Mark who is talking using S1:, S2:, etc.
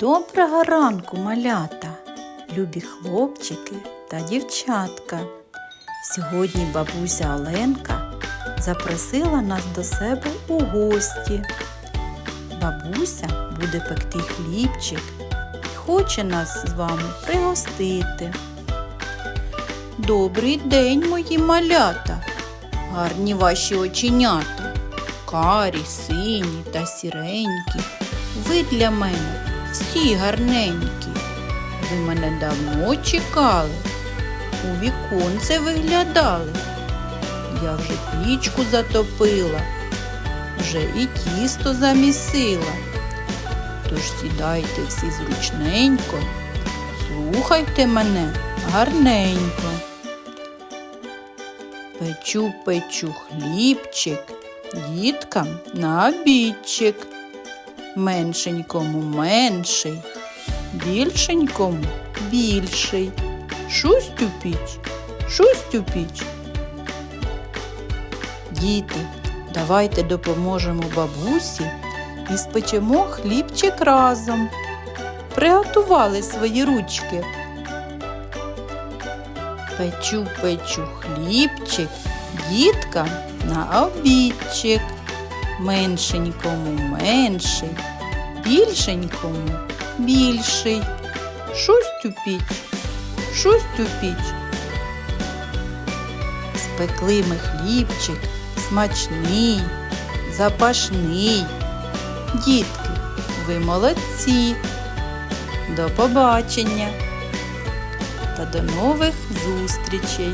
S1: Доброго ранку, малята, любі хлопчики та дівчатка. Сьогодні бабуся Оленка запросила нас до себе у гості. Бабуся буде пекти хлібчик і хоче нас з вами пригостити. Добрий день, мої малята, гарні ваші оченята, карі, сині та сіренькі. Ви для мене всі гарненькі. Ви мене давно чекали, у віконце виглядали. Я вже пічку затопила, вже і тісто замісила. Тож сідайте всі зручненько, слухайте мене гарненько. Печу, печу хлібчик, діткам на обідчик меншенькому менший, більшенькому більший. Шусть у піч, шусть у піч. Діти, давайте допоможемо бабусі і спечемо хлібчик разом. Приготували свої ручки. Печу, печу хлібчик, діткам на обідчик меншенькому менший, більшенькому більший. Шусть у піч, шусть у піч. Спекли ми хлібчик смачний, запашний. Дітки, ви молодці. До побачення та до нових зустрічей!